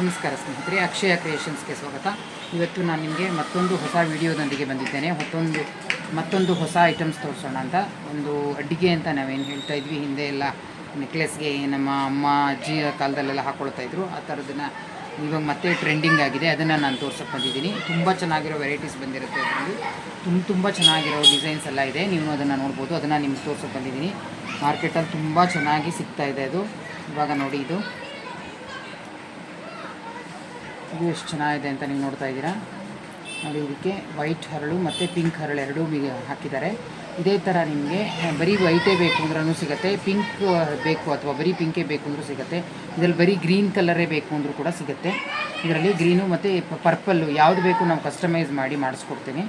ನಮಸ್ಕಾರ ಸ್ನೇಹಿತರೆ, ಅಕ್ಷಯ ಕ್ರಿಯೇಷನ್ಸ್ಗೆ ಸ್ವಾಗತ. ಇವತ್ತು ನಾನು ನಿಮಗೆ ಮತ್ತೊಂದು ಹೊಸ ವಿಡಿಯೋದೊಂದಿಗೆ ಬಂದಿದ್ದೇನೆ. ಮತ್ತೊಂದು ಮತ್ತೊಂದು ಹೊಸ ಐಟಮ್ಸ್ ತೋರಿಸೋಣ ಅಂತ. ಒಂದು ಅಡುಗೆ ಅಂತ ನಾವೇನು ಹೇಳ್ತಾ ಇದ್ವಿ ಹಿಂದೆ ಎಲ್ಲ ನೆಕ್ಲೆಸ್ಗೆ ನಮ್ಮ ಅಮ್ಮ, ಅಜ್ಜಿ ಕಾಲದಲ್ಲೆಲ್ಲ ಹಾಕ್ಕೊಳ್ತಾ ಇದ್ರು. ಆ ಥರದನ್ನು ಇವಾಗ ಮತ್ತೆ ಟ್ರೆಂಡಿಂಗ್ ಆಗಿದೆ. ಅದನ್ನು ನಾನು ತೋರ್ಸಕ್ಕೆ ಬಂದಿದ್ದೀನಿ. ತುಂಬ ಚೆನ್ನಾಗಿರೋ ವೆರೈಟೀಸ್ ಬಂದಿರುತ್ತೆ ಅದರಲ್ಲಿ. ತುಂಬ ತುಂಬ ಚೆನ್ನಾಗಿರೋ ಡಿಸೈನ್ಸ್ ಎಲ್ಲ ಇದೆ. ನೀವು ಅದನ್ನು ನೋಡ್ಬೋದು. ಅದನ್ನು ನಿಮ್ಗೆ ತೋರ್ಸಕ್ಕೆ ಬಂದಿದ್ದೀನಿ. ಮಾರ್ಕೆಟಲ್ಲಿ ತುಂಬ ಚೆನ್ನಾಗಿ ಸಿಗ್ತಾಯಿದೆ ಅದು. ಇವಾಗ ನೋಡಿ ಇದು. ಇದು ಎಷ್ಟು ಚೆನ್ನಾಗಿದೆ ಅಂತ ನೀವು ನೋಡ್ತಾ ಇದ್ದೀರಾ? ನೋಡಿ, ಇದಕ್ಕೆ ವೈಟ್ ಹರಳು ಮತ್ತು ಪಿಂಕ್ ಹರಳು ಎರಡೂ ಹಾಕಿದ್ದಾರೆ. ಇದೇ ಥರ ನಿಮಗೆ ಬರೀ ವೈಟೇ ಬೇಕು ಅಂದ್ರೂ ಸಿಗುತ್ತೆ, ಪಿಂಕ್ ಬೇಕು ಅಥವಾ ಬರೀ ಪಿಂಕೇ ಬೇಕು ಅಂದರೂ ಸಿಗುತ್ತೆ, ಇದರಲ್ಲಿ ಬರೀ ಗ್ರೀನ್ ಕಲರೇ ಬೇಕು ಅಂದರೂ ಕೂಡ ಸಿಗುತ್ತೆ. ಇದರಲ್ಲಿ ಗ್ರೀನು ಮತ್ತು ಪರ್ಪಲ್ಲು ಯಾವುದು ಬೇಕು ನಾವು ಕಸ್ಟಮೈಸ್ ಮಾಡಿ ಮಾಡಿಸ್ಕೊಡ್ತೀನಿ.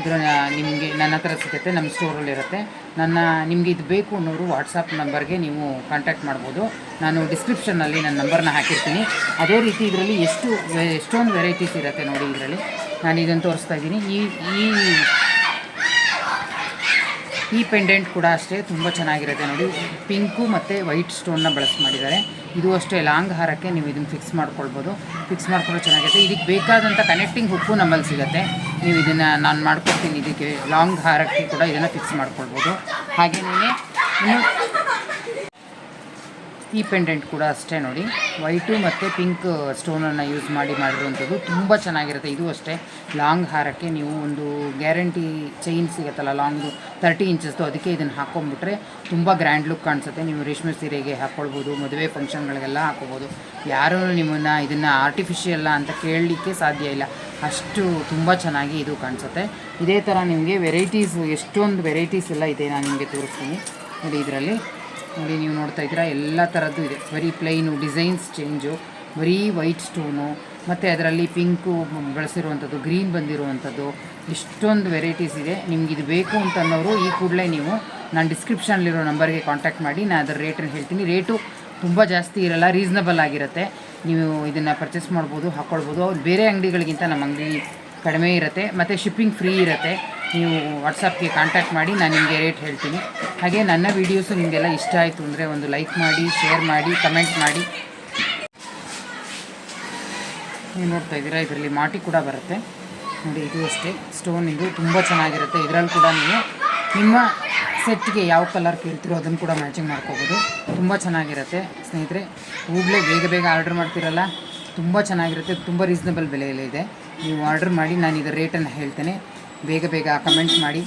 ಇದರ ನಿಮಗೆ ನನ್ನ ಹತ್ರ ಸಿಗುತ್ತೆ, ನಮ್ಮ ಸ್ಟೋರಲ್ಲಿರುತ್ತೆ ನನ್ನ, ನಿಮಗೆ ಇದು ಬೇಕು ಅನ್ನೋರು ವಾಟ್ಸಪ್ ನಂಬರ್ಗೆ ನೀವು ಕಾಂಟ್ಯಾಕ್ಟ್ ಮಾಡ್ಬೋದು. ನಾನು ಡಿಸ್ಕ್ರಿಪ್ಷನ್ನಲ್ಲಿ ನನ್ನ ನಂಬರ್ನ ಹಾಕಿರ್ತೀನಿ. ಅದೇ ರೀತಿ ಇದರಲ್ಲಿ ಎಷ್ಟು, ಎಷ್ಟೊಂದು ವೆರೈಟೀಸ್ ಇರುತ್ತೆ ನೋಡಿ ಇದರಲ್ಲಿ. ನಾನು ಇದನ್ನು ತೋರಿಸ್ತಾ ಇದ್ದೀನಿ. ಈ ಈ ಈ ಪೆಂಡೆಂಟ್ ಕೂಡ ಅಷ್ಟೇ ತುಂಬ ಚೆನ್ನಾಗಿರುತ್ತೆ ನೋಡಿ. ಪಿಂಕು ಮತ್ತು ವೈಟ್ ಸ್ಟೋನ್ನ ಬಳಸಿ ಮಾಡಿದ್ದಾರೆ. ಇದು ಅಷ್ಟೇ ಲಾಂಗ್ ಹಾರಕ್ಕೆ ನೀವು ಇದನ್ನು ಫಿಕ್ಸ್ ಮಾಡ್ಕೊಳ್ಬೋದು. ಫಿಕ್ಸ್ ಮಾಡ್ಕೊಳ್ಳೋ ಚೆನ್ನಾಗಿರುತ್ತೆ. ಇದಕ್ಕೆ ಬೇಕಾದಂಥ ಕನೆಕ್ಟಿಂಗ್ ಹುಕ್ಕು ನಮ್ಮಲ್ಲಿ ಸಿಗುತ್ತೆ. ನೀವು ಇದನ್ನು ನಾನು ಮಾಡ್ಕೊಡ್ತೀನಿ, ಇದಕ್ಕೆ ಲಾಂಗ್ ಹಾರಕ್ಕೆ ಕೂಡ ಇದನ್ನು ಫಿಕ್ಸ್ ಮಾಡ್ಕೊಳ್ಬೋದು. ಹಾಗೆಯೇ ಇನ್ನು ಈ ಪೆಂಡೆಂಟ್ ಕೂಡ ಅಷ್ಟೇ ನೋಡಿ. ವೈಟು ಮತ್ತು ಪಿಂಕ್ ಸ್ಟೋನನ್ನು ಯೂಸ್ ಮಾಡಿ ಮಾಡಿರುವಂಥದ್ದು ತುಂಬ ಚೆನ್ನಾಗಿರುತ್ತೆ. ಇದು ಅಷ್ಟೇ. ಲಾಂಗ್ ಹಾರಕ್ಕೆ ನೀವು ಒಂದು ಗ್ಯಾರಂಟಿ ಚೈನ್ ಸಿಗುತ್ತಲ್ಲ, ಲಾಂಗ್ ತರ್ಟಿ ಇಂಚಸ್ದು ಅದಕ್ಕೆ ಇದನ್ನು ಹಾಕ್ಕೊಂಬಿಟ್ರೆ ತುಂಬ ಗ್ರ್ಯಾಂಡ್ ಲುಕ್ ಕಾಣಿಸುತ್ತೆ. ನೀವು ರೇಷ್ಮೆ ಸೀರೆಗೆ ಹಾಕ್ಕೊಳ್ಬೋದು ಮದುವೆ ಫಂಕ್ಷನ್ಗಳಿಗೆಲ್ಲ ಹಾಕ್ಕೋಬೋದು ಯಾರೂ ನಿಮ್ಮನ್ನು ಇದನ್ನು ಆರ್ಟಿಫಿಷಿಯಲ್ಲ ಅಂತ ಕೇಳಲಿಕ್ಕೆ ಸಾಧ್ಯ ಇಲ್ಲ. ಅಷ್ಟು ತುಂಬ ಚೆನ್ನಾಗಿ ಇದು ಕಾಣಿಸುತ್ತೆ. ಇದೇ ಥರ ನಿಮಗೆ ವೆರೈಟೀಸ್ ಎಷ್ಟೊಂದು ವೆರೈಟೀಸ್ ಎಲ್ಲ ಇದೆ, ನಾನು ನಿಮಗೆ ತೋರಿಸ್ತೀನಿ. ನೋಡಿ ಇದರಲ್ಲಿ. ನೋಡಿ ನೀವು ನೋಡ್ತಾ ಇದ್ದೀರಾ? ಎಲ್ಲ ಥರದ್ದು ಇದೆ. ಬರೀ ಪ್ಲೈನು ಡಿಸೈನ್ಸ್ ಚೇಂಜು ಬರೀ ವೈಟ್ ಸ್ಟೋನು ಮತ್ತು ಅದರಲ್ಲಿ ಪಿಂಕು ಬಳಸಿರುವಂಥದ್ದು ಗ್ರೀನ್ ಬಂದಿರುವಂಥದ್ದು ಎಷ್ಟೊಂದು ವೆರೈಟೀಸ್ ಇದೆ. ನಿಮ್ಗೆ ಇದು ಬೇಕು ಅಂತ ಅನ್ನೋರು ಈ ಕೂಡಲೇ ನೀವು ನಾನು ಡಿಸ್ಕ್ರಿಪ್ಷನ್ಲಿರೋ ನಂಬರ್ಗೆ ಕಾಂಟ್ಯಾಕ್ಟ್ ಮಾಡಿ, ನಾನು ಅದರ ರೇಟನ್ನು ಹೇಳ್ತೀನಿ. ರೇಟು ತುಂಬ ಜಾಸ್ತಿ ಇರಲ್ಲ ರೀಸ್ನಬಲ್ ಆಗಿರುತ್ತೆ. ನೀವು ಇದನ್ನು ಪರ್ಚೇಸ್ ಮಾಡ್ಬೋದು ಹಾಕ್ಕೊಳ್ಬೋದು ಬೇರೆ ಅಂಗಡಿಗಳಿಗಿಂತ ನಮ್ಮ ಅಂಗಡಿ ಕಡಿಮೆ ಇರುತ್ತೆ. ಮತ್ತು ಶಿಪ್ಪಿಂಗ್ ಫ್ರೀ ಇರುತ್ತೆ. ನೀವು ವಾಟ್ಸಪ್ಗೆ ಕಾಂಟ್ಯಾಕ್ಟ್ ಮಾಡಿ ನಾನು ನಿಮಗೆ ರೇಟ್ ಹೇಳ್ತೀನಿ. ಹಾಗೆ ನನ್ನ ವೀಡಿಯೋಸು ನಿಮಗೆಲ್ಲ ಇಷ್ಟ ಆಯಿತು ಅಂದರೆ ಒಂದು ಲೈಕ್ ಮಾಡಿ ಶೇರ್ ಮಾಡಿ ಕಮೆಂಟ್ ಮಾಡಿ. ನೀವು ನೋಡ್ತಾ ಇದ್ದೀರಾ, ಇದರಲ್ಲಿ ಮಾಟಿ ಕೂಡ ಬರುತ್ತೆ. ನೋಡಿ, ಇದು ಅಷ್ಟೇ. ಸ್ಟೋನ್ ಇದು ತುಂಬ ಚೆನ್ನಾಗಿರುತ್ತೆ. ಇದರಲ್ಲಿ ಕೂಡ ನೀವು ನಿಮ್ಮ ಸೆಟ್ಗೆ ಯಾವ ಕಲರ್ ಕೇಳ್ತಿರೋ ಅದನ್ನು ಕೂಡ ಮ್ಯಾಚಿಂಗ್ ಮಾಡ್ಕೋಬೋದು. ತುಂಬ ಚೆನ್ನಾಗಿರುತ್ತೆ. ಸ್ನೇಹಿತರೆ ಹೂಗಳೇ ಬೇಗ ಬೇಗ ಆರ್ಡ್ರ್ ಮಾಡ್ತಿರಲ್ಲ? ತುಂಬ ಚೆನ್ನಾಗಿರುತ್ತೆ. ತುಂಬ ರೀಸನಬಲ್ ಬೆಲೆಯಲ್ಲಿ ಇದೆ. ನೀವು ಆರ್ಡ್ರ್ ಮಾಡಿ ನಾನು ಇದರ ರೇಟನ್ನು ಹೇಳ್ತೇನೆ. ಬೇಗ ಬೇಗ ಕಮೆಂಟ್ ಮಾಡಿ.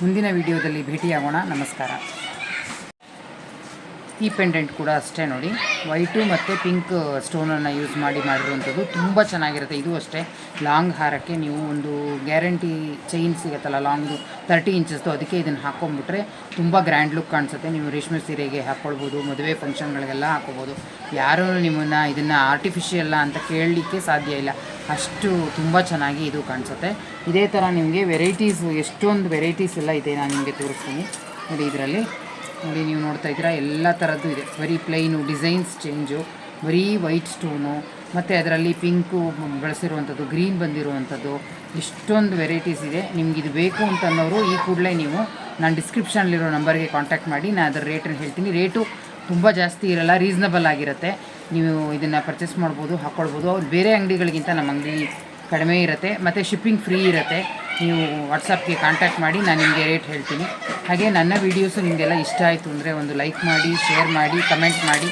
ಮುಂದಿನ ವಿಡಿಯೋದಲ್ಲಿ ಭೇಟಿಯಾಗೋಣ. ನಮಸ್ಕಾರ. ಈ ಪೆಂಡೆಂಟ್ ಕೂಡ ಅಷ್ಟೇ ನೋಡಿ. ವೈಟು ಮತ್ತು ಪಿಂಕ್ ಸ್ಟೋನನ್ನು ಯೂಸ್ ಮಾಡಿ ಮಾಡಿರುವಂಥದ್ದು ತುಂಬ ಚೆನ್ನಾಗಿರುತ್ತೆ. ಇದು ಅಷ್ಟೇ. ಲಾಂಗ್ ಹಾರಕ್ಕೆ ನೀವು ಒಂದು ಗ್ಯಾರಂಟಿ ಚೈನ್ ಸಿಗುತ್ತಲ್ಲ ಲಾಂಗ್ ತರ್ಟಿ ಇಂಚಸ್ದು ಅದಕ್ಕೆ ಇದನ್ನು ಹಾಕ್ಕೊಂಬಿಟ್ರೆ ತುಂಬ ಗ್ರ್ಯಾಂಡ್ ಲುಕ್ ಕಾಣಿಸುತ್ತೆ. ನೀವು ರೇಷ್ಮೆ ಸೀರೆಗೆ ಹಾಕ್ಕೊಳ್ಬೋದು ಮದುವೆ ಫಂಕ್ಷನ್ಗಳಿಗೆಲ್ಲ ಹಾಕ್ಕೋಬೋದು ಯಾರೂ ನಿಮ್ಮನ್ನು ಇದನ್ನು ಆರ್ಟಿಫಿಷಿಯಲ್ಲ ಅಂತ ಕೇಳಲಿಕ್ಕೆ ಸಾಧ್ಯ ಇಲ್ಲ. ಅಷ್ಟು ತುಂಬ ಚೆನ್ನಾಗಿ ಇದು ಕಾಣಿಸುತ್ತೆ. ಇದೇ ಥರ ನಿಮಗೆ ವೆರೈಟೀಸು, ಎಷ್ಟೊಂದು ವೆರೈಟೀಸ್ ಎಲ್ಲ ಇದೆ ನಾನು ನಿಮಗೆ ತೋರಿಸ್ತೀನಿ. ನೋಡಿ ಇದರಲ್ಲಿ. ನೋಡಿ ನೀವು ನೋಡ್ತಾ ಇದ್ದೀರಾ, ಎಲ್ಲ ಥರದ್ದು ಇದೆ. ಬರೀ ಪ್ಲೈನು ಡಿಸೈನ್ಸ್ ಚೇಂಜು ಬರೀ ವೈಟ್ ಸ್ಟೋನು ಮತ್ತು ಅದರಲ್ಲಿ ಪಿಂಕು ಬಳಸಿರುವಂಥದ್ದು ಗ್ರೀನ್ ಬಂದಿರುವಂಥದ್ದು ಎಷ್ಟೊಂದು ವೆರೈಟೀಸ್ ಇದೆ. ನಿಮ್ಗೆ ಇದು ಬೇಕು ಅಂತ ಅನ್ನೋರು ಈ ಕೂಡಲೇ ನೀವು ನಾನು ಡಿಸ್ಕ್ರಿಪ್ಷನ್ಲಿರೋ ನಂಬರ್ಗೆ ಕಾಂಟ್ಯಾಕ್ಟ್ ಮಾಡಿ, ನಾನು ಅದರ ರೇಟನ್ನು ಹೇಳ್ತೀನಿ. ರೇಟು ತುಂಬ ಜಾಸ್ತಿ ಇರಲ್ಲ ರೀಸ್ನಬಲ್ ಆಗಿರುತ್ತೆ. ನೀವು ಇದನ್ನು ಪರ್ಚೇಸ್ ಮಾಡ್ಬೋದು ಹಾಕ್ಕೊಳ್ಬೋದು ಅವ್ರು ಬೇರೆ ಅಂಗಡಿಗಳಿಗಿಂತ ನಮ್ಮ ಅಂಗಡಿ ಕಡಿಮೆ ಇರುತ್ತೆ. ಮತ್ತು ಶಿಪ್ಪಿಂಗ್ ಫ್ರೀ ಇರುತ್ತೆ. ನೀವು ವಾಟ್ಸಪ್ಗೆ ಕಾಂಟ್ಯಾಕ್ಟ್ ಮಾಡಿ, ನಾನು ನಿಮಗೆ ರೇಟ್ ಹೇಳ್ತೀನಿ. ಹಾಗೆ ನನ್ನ ವೀಡಿಯೋಸು ನಿಮಗೆಲ್ಲ ಇಷ್ಟ ಆಯಿತು ಅಂದರೆ ಒಂದು ಲೈಕ್ ಮಾಡಿ ಶೇರ್ ಮಾಡಿ ಕಮೆಂಟ್ ಮಾಡಿ.